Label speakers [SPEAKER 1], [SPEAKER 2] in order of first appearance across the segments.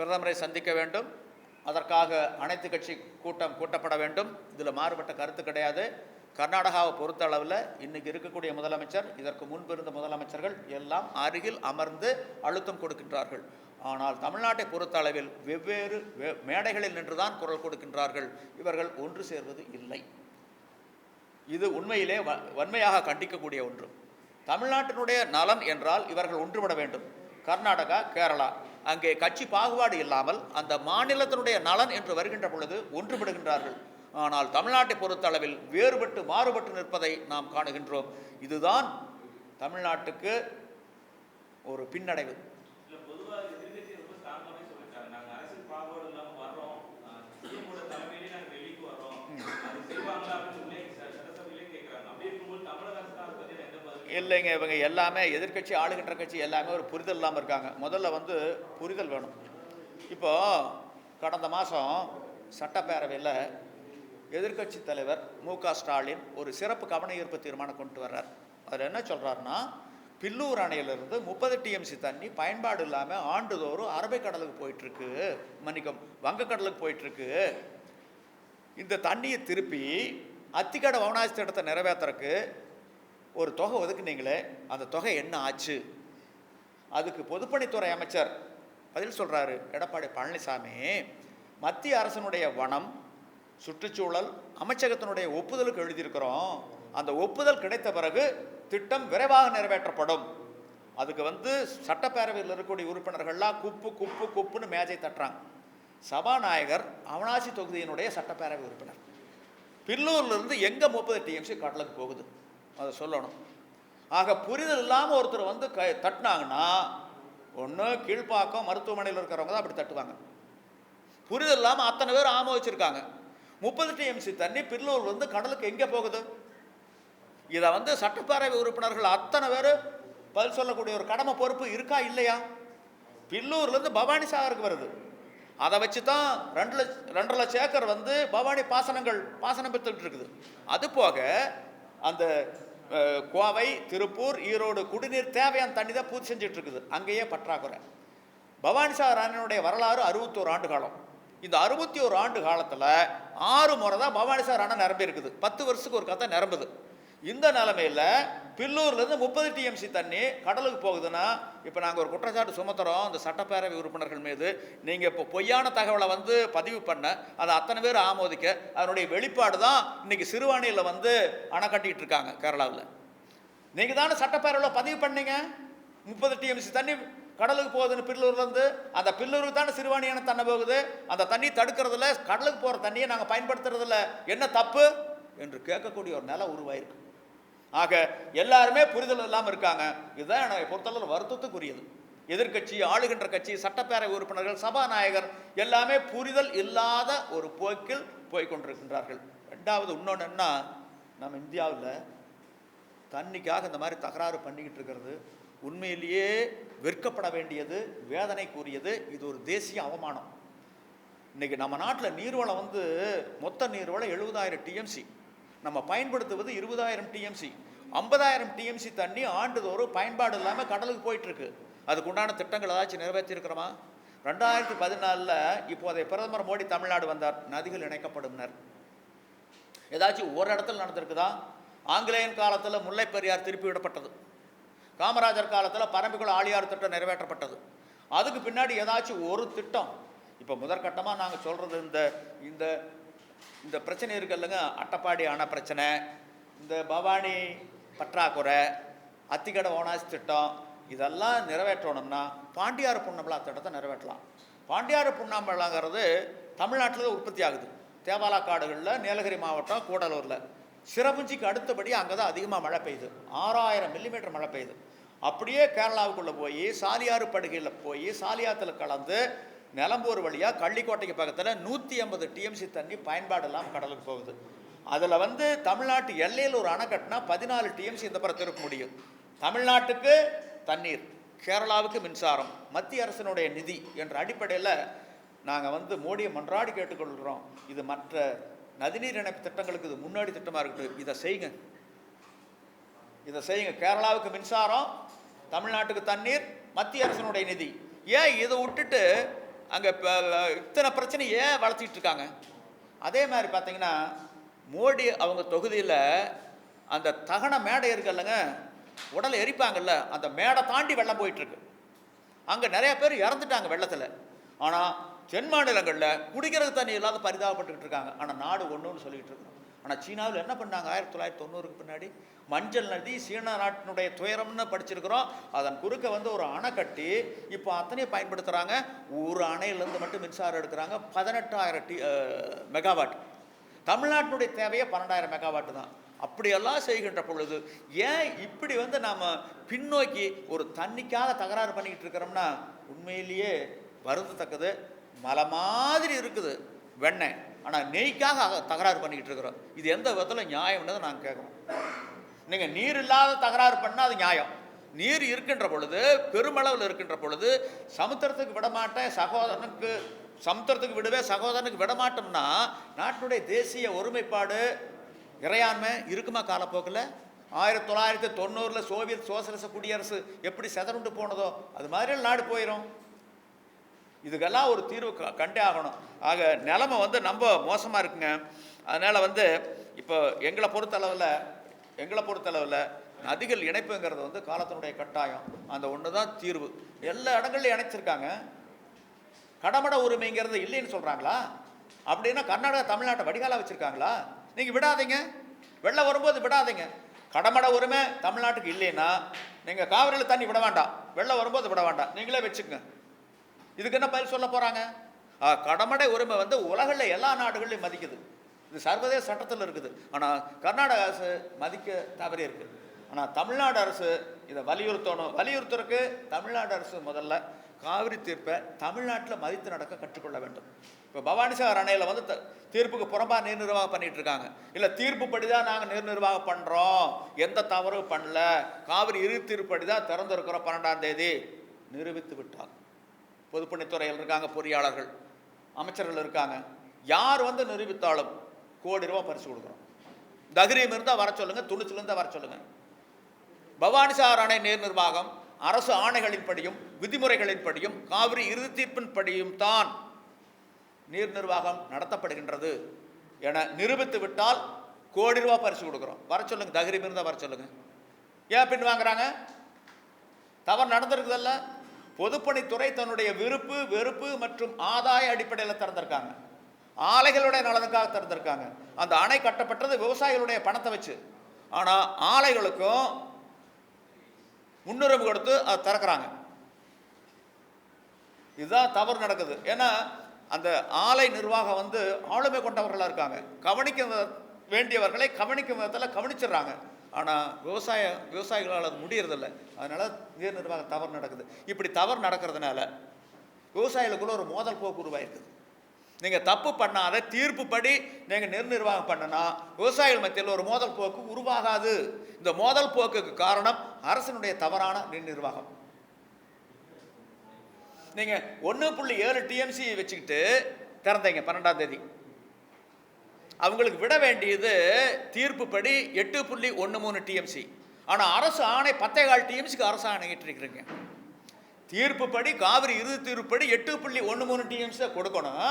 [SPEAKER 1] பிரதமரை சந்திக்க வேண்டும். அதற்காக அனைத்து கட்சி கூட்டம் கூட்டப்பட வேண்டும். இதில் மாறுபட்ட கருத்து கிடையாது. கர்நாடகாவை பொறுத்த அளவில் இன்றைக்கி இருக்கக்கூடிய முதலமைச்சர் இதற்கு முன்பு இருந்த முதலமைச்சர்கள் எல்லாம் அருகில் அமர்ந்து அழுத்தம் கொடுக்கின்றார்கள். ஆனால் தமிழ்நாட்டை பொறுத்த அளவில் வெவ்வேறு வே- மேடைகளில் நின்றுதான் குரல் கொடுக்கின்றார்கள். இவர்கள் ஒன்று சேர்வது இல்லை. இது உண்மையிலே வ- வன்மையாக கண்டிக்கக்கூடிய ஒன்று. தமிழ்நாட்டினுடைய நலன் என்றால் இவர்கள் ஒன்றுபட வேண்டும். கர்நாடகா கேரளா அங்கே கட்சி பாகுபாடு இல்லாமல் அந்த மாநிலத்தினுடைய நலன் என்று வருகின்ற பொழுது ஒன்றுபடுகின்றார்கள். ஆனால் தமிழ்நாட்டை பொறுத்த அளவில் வேறுபட்டு மாறுபட்டு நிற்பதை நாம் காணுகின்றோம். இதுதான் தமிழ்நாட்டுக்கு ஒரு பின்னடைவு
[SPEAKER 2] இல்ல பொதுவா எதிர்கட்சி ரொம்ப ஸ்ட்ராங்காவே சொல்லிட்டாங்க நாங்க அரசியல் பாகுபாடு இல்லாம வர்றோம் சிஎமோட தலைமையிலே நாங்க டெல்லிக்கு வர்றோம் அது செய்வாங்களா அப்படின்னு உள்ளே ச- சட்டசபையிலே கேட்கறாங்க அப்படி இருக்கும்போது தமிழக அரசு தான் அதை பத்தி எந்த பதில்
[SPEAKER 1] இல்லைங்க இவங்க எல்லாமே எதிர்க்கட்சி ஆளுகின்ற கட்சி எல்லாமே ஒரு புரிதல் இல்லாமல் இருக்காங்க. முதல்ல வந்து புரிதல் வேணும். இப்போது கடந்த மாதம் சட்டப்பேரவையில் எதிர்க்கட்சி தலைவர் மு க ஸ்டாலின் ஒரு சிறப்பு கவன ஈர்ப்பு தீர்மானம் கொண்டு வர்றார். அதில் என்ன சொல்கிறாருன்னா பில்லூர் அணையிலிருந்து முப்பது டிஎம்சி தண்ணி பயன்பாடு இல்லாமல் ஆண்டுதோறும் அரபிக்கடலுக்கு போயிட்டுருக்கு. மன்னிக்கும் வங்கக்கடலுக்கு போயிட்டுருக்கு. இந்த தண்ணியை திருப்பி அத்திக்கடை வவுனாசி திட்டத்தை நிறைவேற்றுறக்கு ஒரு தொகை ஒதுக்குனீங்களே அந்த தொகை என்ன ஆச்சு? அதுக்கு பொதுப்பணித்துறை அமைச்சர் பதில் சொல்கிறாரு எடப்பாடி பழனிசாமி மத்திய அரசனுடைய வனம் சுற்றுச்சூழல் அமைச்சகத்தினுடைய ஒப்புதலுக்கு எழுதியிருக்கிறோம். அந்த ஒப்புதல் கிடைத்த பிறகு திட்டம் விரைவாக நிறைவேற்றப்படும். அதுக்கு வந்து சட்டப்பேரவையில் இருக்கக்கூடிய உறுப்பினர்கள்லாம் குப்பு குப்பு குப்புன்னு மேஜை தட்டுறாங்க. சபாநாயகர் அவனாசி தொகுதியினுடைய சட்டப்பேரவை உறுப்பினர். பில்லூர்லேருந்து எங்கே முப்பது டிஎம்சி கடலுக்கு போகுது? அதை சொல்லணும். ஆக புரிதல் இல்லாமல் ஒருத்தர் வந்து க தட்டினாங்கன்னா ஒன்று கீழ்ப்பாக்கம் மருத்துவமனையில் இருக்கிறவங்க தான் அப்படி தட்டுவாங்க. புரிதல் இல்லாமல் அத்தனை பேர் ஆம வச்சுருக்காங்க. முப்பது டிஎம்சி தண்ணி பில்லூர்லேருந்து கடலுக்கு எங்கே போகுது? இதை வந்து சட்டப்பேரவை உறுப்பினர்கள் அத்தனை பேர் பதில் சொல்லக்கூடிய ஒரு கடமை பொறுப்பு இருக்கா இல்லையா? பில்லூர்லேருந்து பவானி சாகருக்கு வருது. அதை வச்சு தான் ரெண்டு லட்ச ரெண்டரை லட்சம் ஏக்கர் வந்து பவானி பாசனங்கள் பாசனம் பெற்றுக்கிட்டு இருக்குது. அது போக அந்த கோவை திருப்பூர் ஈரோடு குடிநீர் தேவையான தண்ணி தான் பூர்த்தி செஞ்சிட்ருக்குது. அங்கேயே பற்றாக்குறை. பவானி சாகர் அணையினுடைய வரலாறு அறுபத்தோரு ஆண்டு காலம். இந்த அறுபத்தி ஒரு ஆண்டு காலத்தில் ஆறு முறை தான் பவானி சாகர் அணை நிரம்பியிருக்குது. பத்து வருஷத்துக்கு ஒரு கதை நிரம்புது. இந்த நிலமையில் பில்லூர்லேருந்து முப்பது டிஎம்சி தண்ணி கடலுக்கு போகுதுன்னா இப்போ நாங்கள் ஒரு குற்றச்சாட்டு சுமத்துறோம். இந்த சட்டப்பேரவை உறுப்பினர்கள் மீது நீங்கள் இப்போ பொய்யான தகவலை வந்து பதிவு பண்ண அதை அத்தனை பேர் ஆமோதிக்க அதனுடைய வெளிப்பாடு தான் இன்னைக்கு சிறுவாணியில் வந்து அணை கட்டிக்கிட்டு இருக்காங்க கேரளாவில். நீங்கள் தானே சட்டப்பேரவையில் பதிவு பண்ணீங்க? முப்பது டிஎம்சி தண்ணி கடலுக்கு போகுதுன்னு பில்லூர்லேருந்து அந்த பில்லூருக்கு தானே சிறுவாணியான தண்ணி போகுது? அந்த தண்ணி தடுக்கிறதுல கடலுக்கு போகிற தண்ணியை நாங்கள் பயன்படுத்துறதில்ல. என்ன தப்பு? என்று கேட்கக்கூடிய ஒரு நிலை உருவாயிருக்கு. ஆக எல்லாருமே புரிதல் இல்லாமல் இருக்காங்க. இதுதான் என்னை பொறுத்தளவு வருத்தத்துக்குரியது. எதிர்க்கட்சி ஆளுகின்ற கட்சி சட்டப்பேரவை உறுப்பினர்கள் சபாநாயகர் எல்லாமே புரிதல் இல்லாத ஒரு போக்கில் போய்கொண்டிருக்கின்றார்கள். ரெண்டாவது இன்னொன்று என்ன? நம்ம இந்தியாவில் தண்ணிக்காக இந்த மாதிரி தகராறு பண்ணிக்கிட்டு இருக்கிறது. உண்மையிலேயே விற்கப்பட வேண்டியது வேதனைக்குரியது. இது ஒரு தேசிய அவமானம். இன்னைக்கு நம்ம நாட்டில் நீர்வளம் வந்து மொத்த நீர்வளம் எழுபதாயிரம் டிஎம்சி நம்ம பயன்படுத்துவது இருபதாயிரம் டிஎம்சி ஐம்பதாயிரம் டிஎம்சி தண்ணி ஆண்டுதோறும் பயன்பாடு இல்லாமல் கடலுக்கு போயிட்டுருக்கு. அதுக்குண்டான திட்டங்கள் ஏதாச்சும் நிறைவேற்றியிருக்கிறோமா ரெண்டாயிரத்தி பதினாலில் இப்போதைய பிரதமர் மோடி தமிழ்நாடு வந்தார். நதிகள் இணைக்கப்படும்னர் ஏதாச்சும் ஒரு இடத்துல நடந்திருக்குதா? ஆங்கிலேயன் காலத்தில் முல்லை பெரியார் திருப்பி விடப்பட்டது. காமராஜர் காலத்தில் பரம்பிக்குள ஆழியார் திட்டம் நிறைவேற்றப்பட்டது. அதுக்கு பின்னாடி ஏதாச்சும் ஒரு திட்டம். இப்போ முதற்கட்டமாக நாங்கள் சொல்கிறது இந்த இந்த இந்த பிரச்சனை இருக்கு இல்லைங்க. அட்டப்பாடி அணை பிரச்சனை. இந்த பவானி பற்றாக்குறை அத்திக்கடை ஓனாசி திட்டம் இதெல்லாம் நிறைவேற்றணும்னா பாண்டியார் புண்ணம்பலா திட்டத்தை நிறைவேற்றலாம். பாண்டியார் புண்ணாம்பலாங்கிறது தமிழ்நாட்டில் தான் உற்பத்தி ஆகுது. தேவாலா காடுகளில் நீலகிரி மாவட்டம் கூடலூரில். சிரபுஞ்சிக்கு அடுத்தபடி அங்கே தான் அதிகமாக மழை பெய்யுது. ஆறாயிரம் மில்லிமீட்டர் மழை பெய்யுது. அப்படியே கேரளாவுக்குள்ளே போய் சாலியாறு படுகையில் போய் சாலியாத்தில் கலந்து நிலம்பூர் வழியாக கள்ளிக்கோட்டைக்கு பக்கத்தில் நூற்றி ஐம்பது டிஎம்சி தண்ணி பயன்பாடெல்லாம் கடலுக்கு போகுது. அதில் வந்து தமிழ்நாட்டு எல்லையில் ஒரு அணை கட்டினா பதினாலு டிஎம்சி இந்த புறம் திருப்ப முடியும். தமிழ்நாட்டுக்கு தண்ணீர் கேரளாவுக்கு மின்சாரம் மத்திய அரசினுடைய நிதி என்ற அடிப்படையில் நாங்கள் வந்து மோடியை மன்றாடி கேட்டுக்கொள்கிறோம். இது மற்ற நதிநீர் இணைப்பு திட்டங்களுக்கு இது முன்னாடி திட்டமாக இருக்கட்டும். இதை செய்யுங்க. இதை செய்யுங்க. கேரளாவுக்கு மின்சாரம் தமிழ்நாட்டுக்கு தண்ணீர் மத்திய அரசினுடைய நிதி. ஏன் இதை விட்டுட்டு அங்கே இத்தனை பிரச்சனை ஏன் வளர்த்திட்டு இருக்காங்க? அதே மாதிரி பார்த்தீங்கன்னா மோடி அவங்க தொகுதியில் அந்த தகன மேடை இருக்குல்லங்க உடலை எரிப்பாங்கல்ல அந்த மேடை தாண்டி வெள்ளம் போயிட்டுருக்கு அங்கே நிறையா பேர் இறந்துட்டாங்க வெள்ளத்தில். ஆனால் தென் மாநிலங்களில் குடிக்கிறது தண்ணி இல்லாத பரிதாபப்பட்டுக்கிட்டு இருக்காங்க. ஆனால் நாடு ஒன்றுன்னு சொல்லிகிட்டு இருக்கோம். ஆனால் சீனாவில் என்ன பண்ணாங்க? ஆயிரத்தி தொள்ளாயிரத்தி தொண்ணூறுக்கு பின்னாடி மஞ்சள் நதி சீனா நாட்டினுடைய துயரம்னு படிச்சிருக்கிறோம். அதன் குறுக்க வந்து ஒரு அணை கட்டி இப்போ அத்தனையும் பயன்படுத்துகிறாங்க ஒரு அணையிலேருந்து மட்டும் மின்சாரம் எடுக்கிறாங்க. பதினெட்டாயிரம் டி மெகாவாட். தமிழ்நாட்டினுடைய தேவையே பன்னெண்டாயிரம் மெகாவாட் தான். அப்படியெல்லாம் செய்கின்ற பொழுது ஏன் இப்படி வந்து நாம் பின்னோக்கி ஒரு தண்ணிக்காக தகராறு பண்ணிக்கிட்டு இருக்கிறோம்னா உண்மையிலேயே வருந்தத்தக்கது. மலை மாதிரி இருக்குது. வெண்ணெய் ஆனால் நெய்க்காக தகராறு பண்ணிக்கிட்டு இருக்கிறோம். இது எந்த விதத்தில் நியாயம்னு நாங்கள் கேட்குறோம். நீங்கள் நீர் இல்லாத தகராறு பண்ணால் அது நியாயம். நீர் இருக்கின்ற பொழுது பெருமளவில் இருக்கின்ற பொழுது சமுத்திரத்துக்கு விடமாட்டேன் சகோதரனுக்கு சமுத்திரத்துக்கு விடவே சகோதரனுக்கு விடமாட்டோம்னா நாட்டினுடைய தேசிய ஒருமைப்பாடு இறையாண்மை இருக்குமா காலப்போக்கில்? ஆயிரத்தி தொள்ளாயிரத்தி தொண்ணூறில் சோவியத் சோசலிச குடியரசு எப்படி செதறுண்டு போனதோ அது மாதிரி நாடு போயிடும் இதுக்கெல்லாம் ஒரு தீர்வு க- கண்டே ஆகணும். ஆக நிலமை வந்து ரொம்ப மோசமாக இருக்குங்க. அதனால் வந்து இப்போ எங்களை பொறுத்தளவில் எங்களை பொறுத்தளவில் நதிகள் இணைப்புங்கிறது வந்து காலத்தினுடைய கட்டாயம். அந்த ஒன்று தான் தீர்வு. எல்லா இடங்கள்லையும் இணைச்சிருக்காங்க. கடமட உரிமைங்கிறது இல்லைன்னு சொல்கிறாங்களா அப்படின்னா கர்நாடகா தமிழ்நாட்டை வடிகாலாக வச்சுருக்காங்களா? நீங்கள் விடாதீங்க. வெள்ளம் வரும்போது விடாதீங்க. கடமட உரிமை தமிழ்நாட்டுக்கு இல்லைன்னா நீங்கள் காவிரியில் தண்ணி விட வேண்டாம். வெள்ளம் வரும்போது விட வேண்டாம். நீங்களே வச்சுக்கோங்க. இதுக்கு என்ன பதில் சொல்ல போகிறாங்க கடமடை உரிமை வந்து உலகில் எல்லா நாடுகள்லையும் மதிக்குது. இது சர்வதேச சட்டத்தில் இருக்குது. ஆனால் கர்நாடக அரசு மதிக்க தவறி இருக்குது ஆனால் தமிழ்நாடு அரசு இதை வலியுறுத்தணும். வலியுறுத்துறதுக்கு தமிழ்நாடு அரசு முதல்ல காவிரி தீர்ப்பை தமிழ்நாட்டில் மதித்து நடக்க கற்றுக்கொள்ள வேண்டும். இப்போ பவானிசாகர் அணையில் வந்து த- தீர்ப்புக்கு புறம்பாக நீர் நிர்வாகம் பண்ணிட்டு இருக்காங்க. இல்லை தீர்ப்புப்படி தான் நாங்கள் நீர் நிர்வாகம் பண்ணுறோம் எந்த தவறும் பண்ணல. காவிரி இரு தீர்ப்படி தான் திறந்திருக்கிறோம் பன்னெண்டாம் தேதி. நிரூபித்து விட்டாங்க. பொதுப்பணித்துறையில் இருக்காங்க பொறியாளர்கள் அமைச்சர்கள் இருக்காங்க. யார் வந்து நிரூபித்தாலும் கோடி ரூபா பரிசு கொடுக்குறோம் தகிரியம் இருந்தால் வர சொல்லுங்கள் துணிச்சல் இருந்தால் வர சொல்லுங்கள் பவானிசார் அணை நீர் நிர்வாகம் அரசு ஆணைகளின்படியும் விதிமுறைகளின்படியும் காவிரி இறுதி தீர்ப்பின்படியும் தான் நீர் நிர்வாகம் நடத்தப்படுகின்றது என நிரூபித்து விட்டால் கோடி ரூபா பரிசு கொடுக்குறோம். வர சொல்லுங்கள் தகிரியம் இருந்தால் வர சொல்லுங்கள் ஏன் பின் வாங்குறாங்க? தவறு நடந்திருக்குதல்ல. பொதுப்பணித்துறை தன்னுடைய விருப்பு வெறுப்பு மற்றும் ஆதாய அடிப்படையில் திறந்திருக்காங்க. ஆலைகளுடைய நலனுக்காக திறந்திருக்காங்க. அந்த அணை கட்டப்பட்டது விவசாயிகளுடைய பணத்தை வச்சு. ஆனால் ஆலைகளுக்கும் முன்னுரிமை கொடுத்து அதை திறக்கிறாங்க. இதுதான் தவறு நடக்குது. ஏன்னா அந்த ஆலை நிர்வாகம் வந்து ஆளுமை கொண்டவர்களாக இருக்காங்க. கவனிக்க வேண்டியவர்களை கவனிக்கும் விதத்தில் கவனிச்சிடுறாங்க. ஆனால் விவசாய விவசாயிகளால் அது முடியறதில்ல. அதனால் நீர் நிர்வாகம் தவறு நடக்குது. இப்படி தவறு நடக்கிறதுனால விவசாயிகளுக்குள்ள ஒரு மோதல் போக்கு உருவாயிருக்குது நீங்கள் தப்பு பண்ணாத தீர்ப்புப்படி நீங்கள் நீர் நிர்வாகம் பண்ணனா விவசாயிகள் மத்தியில் ஒரு மோதல் போக்கு உருவாகாது. இந்த மோதல் போக்குக்கு காரணம் அரசினுடைய தவறான நீர் நிர்வாகம். நீங்கள் ஒன்று புள்ளி ஏழு டிஎம்சி வச்சுக்கிட்டு திறந்தீங்க பன்னெண்டாம் தேதி. அவங்களுக்கு விட வேண்டியது தீர்ப்புப்படி எட்டு புள்ளி ஒன்று மூணு டிஎம்சி ஆனால் அரசு ஆணை பத்தே கால் டிஎம்சிக்கு அரசு ஆணை ஏற்றிருக்கிறீங்க தீர்ப்புப்படி காவிரி இறுதி தீர்ப்புப்படி எட்டு புள்ளி ஒன்று மூணு டிஎம்சி கொடுக்கணும்.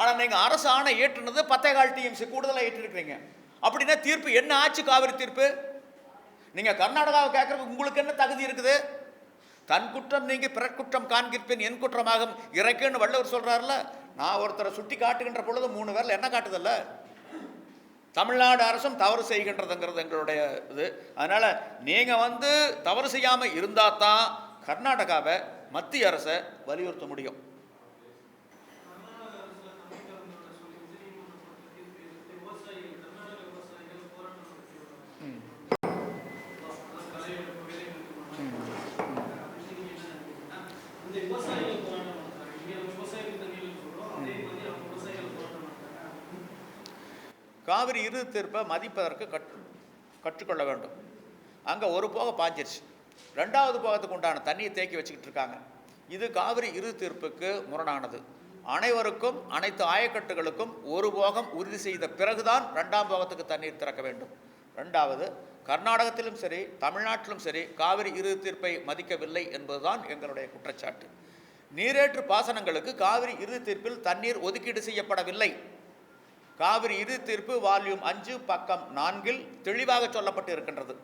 [SPEAKER 1] ஆனால் நீங்கள் அரசு ஆணை ஏற்றுனது பத்தே கால் டிஎம்சி கூடுதலாக ஏற்றிருக்கிறீங்க. அப்படின்னா தீர்ப்பு என்ன ஆச்சு காவிரி தீர்ப்பு? நீங்கள் கர்நாடகாவை கேட்குறதுக்கு உங்களுக்கு என்ன தகுதி இருக்குது? தன் குற்றம் நீங்கி பிறக்குற்றம் காண்கிற்பேன் என் குற்றமாகும். இறக்குன்னு வள்ளுவர் சொல்கிறாருல நான் ஒருத்தரை சுட்டி காட்டுகின்ற பொழுது மூணு பேரில் என்ன காட்டுதில்லை? தமிழ்நாடு அரசும் தவறு செய்கின்றதுங்கிறது எங்களுடைய இது. அதனால் நீங்கள் வந்து தவறு செய்யாமல் இருந்தால் தான் கர்நாடகாவை மத்திய அரசை வலியுறுத்த முடியும்
[SPEAKER 3] இந்த விவசாயிகள் போராட்டம் நடத்துறாங்க. இங்க நம்ம விவசாயிகள் தண்ணியில் சொல்றோம். அதே மாதிரி அவங்க விவசாயிகள் போராட்டம் நடத்துறாங்க.
[SPEAKER 1] காவிரி இறுதி தீர்ப்பை மதிப்பதற்கு கற்று கற்றுக்கொள்ள வேண்டும். அங்கே ஒரு போக பாஞ்சிருச்சு. ரெண்டாவது போகத்துக்கு உண்டான தண்ணியை தேக்கி வச்சுக்கிட்டு இருக்காங்க. இது காவிரி இறுதி தீர்ப்புக்கு முரணானது. அனைவருக்கும் அனைத்து ஆயக்கட்டுகளுக்கும் ஒரு போகம் உறுதி செய்த பிறகுதான் ரெண்டாம் போகத்துக்கு தண்ணீர் திறக்க வேண்டும். ரெண்டாவது கர்நாடகத்திலும் சரி தமிழ்நாட்டிலும் சரி காவிரி இறுதி தீர்ப்பை மதிக்கவில்லை என்பதுதான் எங்களுடைய குற்றச்சாட்டு. நீரேற்று பாசனங்களுக்கு காவிரி இறுதி தீர்ப்பில் தண்ணீர் ஒதுக்கீடு செய்யப்படவில்லை. காவிரி இறுதி தீர்ப்பு வால்யூம் அஞ்சு பக்கம் நான்கில் தெளிவாக சொல்லப்பட்டு இருக்கின்றது.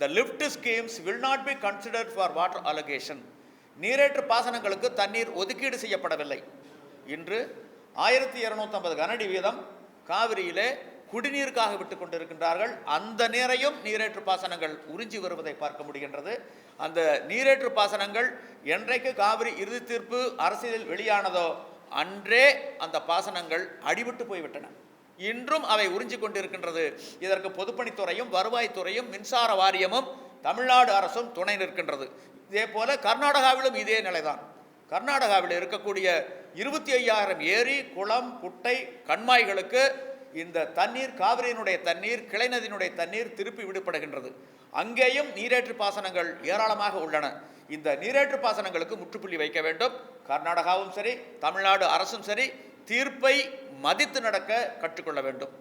[SPEAKER 1] The lift schemes will not be considered for water allocation நீரேற்று பாசனங்களுக்கு தண்ணீர் ஒதுக்கீடு செய்யப்படவில்லை. இன்று ஆயிரத்தி இரநூத்தம்பது கனடி வீதம் காவிரியிலே குடிநீருக்காக விட்டு கொண்டிருக்கின்றார்கள். அந்த நீரையும் நீரேற்று பாசனங்கள் உறிஞ்சி வருவதை பார்க்க முடிகின்றது. அந்த நீரேற்று பாசனங்கள் என்றைக்கு காவிரி இறுதி தீர்ப்பு அரசியலில் வெளியானதோ அன்றே அந்த பாசனங்கள் அடிபட்டு போய்விட்டன. இன்றும் அவை உறிஞ்சி கொண்டிருக்கின்றது இதற்கு பொதுப்பணித்துறையும் வருவாய்த்துறையும் மின்சார வாரியமும் தமிழ்நாடு அரசும் துணை நிற்கின்றது. இதே போல கர்நாடகாவிலும் இதே நிலைதான். கர்நாடகாவில் இருக்கக்கூடிய இருபத்தி ஐயாயிரம் ஏரி குளம் குட்டை கண்மாய்களுக்கு இந்த தண்ணீர் காவிரியினுடைய தண்ணீர் கிளைநதியினுடைய தண்ணீர் திருப்பி விடுபடுகின்றது. அங்கேயும் நீரேற்று பாசனங்கள் ஏராளமாக உள்ளன. இந்த நீரேற்று பாசனங்களுக்கு முற்றுப்புள்ளி வைக்க வேண்டும். கர்நாடகாவும் சரி தமிழ்நாடு அரசும் சரி தீர்ப்பை மதித்து நடக்க கற்றுக்கொள்ள வேண்டும்.